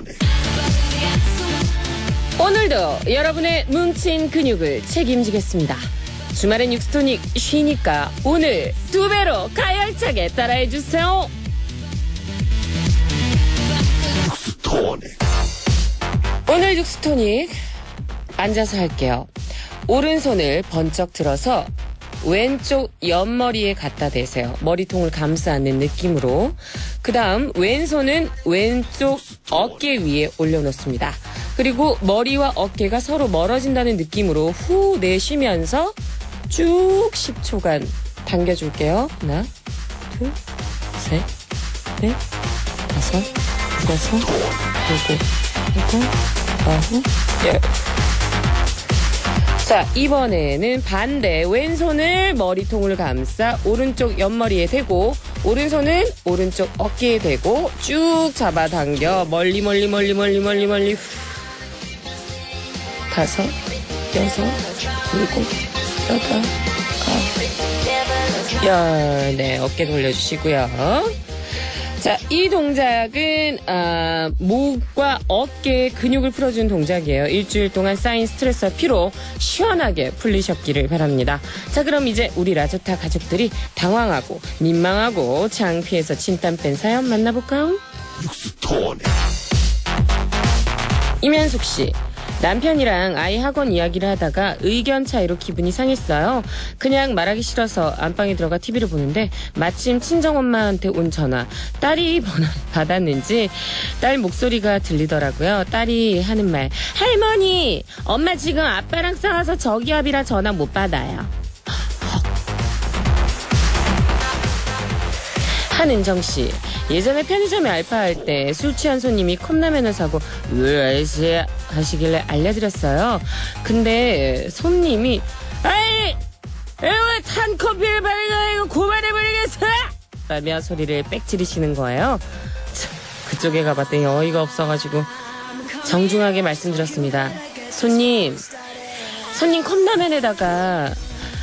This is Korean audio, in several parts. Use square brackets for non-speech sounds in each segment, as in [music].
연애. 오늘도 여러분의 뭉친 근육을 책임지겠습니다. 주말엔 육스토닉 쉬니까 오늘 두 배로 가열차게 따라해 주세요. 육스토닉. 오늘 육스토닉 앉아서 할게요. 오른손을 번쩍 들어서 왼쪽 옆머리에 갖다 대세요. 머리통을 감싸 안는 느낌으로. 그 다음 왼손은 왼쪽 어깨 위에 올려놓습니다. 그리고 머리와 어깨가 서로 멀어진다는 느낌으로 후 내쉬면서 쭉 10초간 당겨줄게요. 하나, 둘, 셋, 넷, 다섯, 여섯, 일곱, 여덟, 아홉, 열. 자, 이번에는 반대 왼손을 머리통을 감싸 오른쪽 옆머리에 대고 오른손은 오른쪽 어깨에 대고 쭉 잡아당겨 멀리 멀리 멀리 멀리 멀리 멀리 후. 다섯, 여섯, 일곱, 여덟, 아홉, 열. 네, 어깨 돌려주시고요. 자, 이 동작은 아, 목과 어깨 근육을 풀어주는 동작이에요. 일주일 동안 쌓인 스트레스와 피로 시원하게 풀리셨기를 바랍니다. 자, 그럼 이제 우리 라조타 가족들이 당황하고 민망하고 창피해서 진땀 뺀 사연 만나볼까요? 토닉 이면숙 씨. 남편이랑 아이 학원 이야기를 하다가 의견 차이로 기분이 상했어요. 그냥 말하기 싫어서 안방에 들어가 TV를 보는데 마침 친정엄마한테 온 전화. 딸이 번호 [laughs] 받았는지 딸 목소리가 들리더라고요. 딸이 하는 말. 할머니, 엄마 지금 아빠랑 싸워서 저기압이라 전화 못 받아요. 한은정 씨. 예전에 편의점에 알바할 때 술 취한 손님이 컵라면을 사고 왜 아저씨 하시길래 알려드렸어요. 근데 손님이 아이 왜탄 커피를 발견하고 고만해버리겠어! 라며 소리를 빽 지르시는 거예요. 참, 그쪽에 가봤더니 어이가 없어가지고 정중하게 말씀드렸습니다. 손님, 손님 컵라면에다가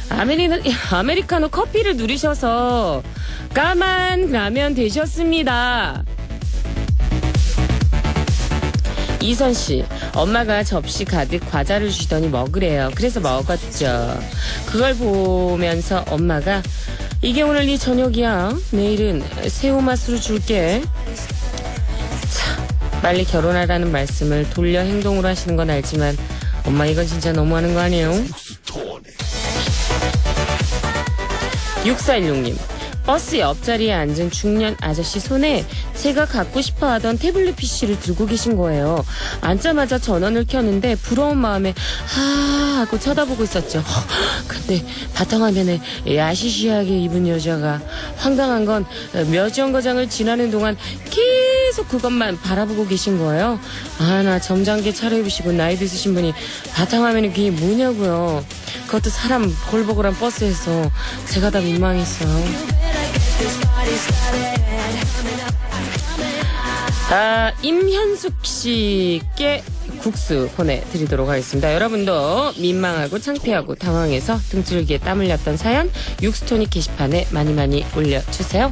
아메리, [laughs] 아메리카노 커피를 누리셔서 까만 라면 되셨습니다. 이선 씨, 엄마가 접시 가득 과자를 주시더니 먹으래요. 그래서 먹었죠. 그걸 보면서 엄마가 이게 오늘 네 저녁이야. 내일은 새우 맛으로 줄게. 참, 빨리 결혼하라는 말씀을 돌려 행동으로 하시는 건 알지만 엄마 이건 진짜 너무하는 거 아니에요? 6416님. 버스 옆자리에 앉은 중년 아저씨 손에 제가 갖고 싶어 하던 태블릿 PC를 들고 계신 거예요. 앉자마자 전원을 켰는데 부러운 마음에 하 하고 쳐다보고 있었죠. [laughs] 근데 바탕화면에 야시시하게 입은 여자가 황당한 건몇 정거장을 지나는 동안 계속 그것만 바라보고 계신 거예요. 아 나 점잖게 차려입으시고 나이 드으신 분이 바탕화면에 그게 뭐냐고요. 그것도 사람 골복을한 버스에서 제가 다 민망했어요. 아, 임현숙 씨께 국수 보내드리도록 하겠습니다. 여러분도 민망하고 창피하고 당황해서 등줄기에 땀 흘렸던 사연 육스토닉 게시판에 많이 많이 올려주세요.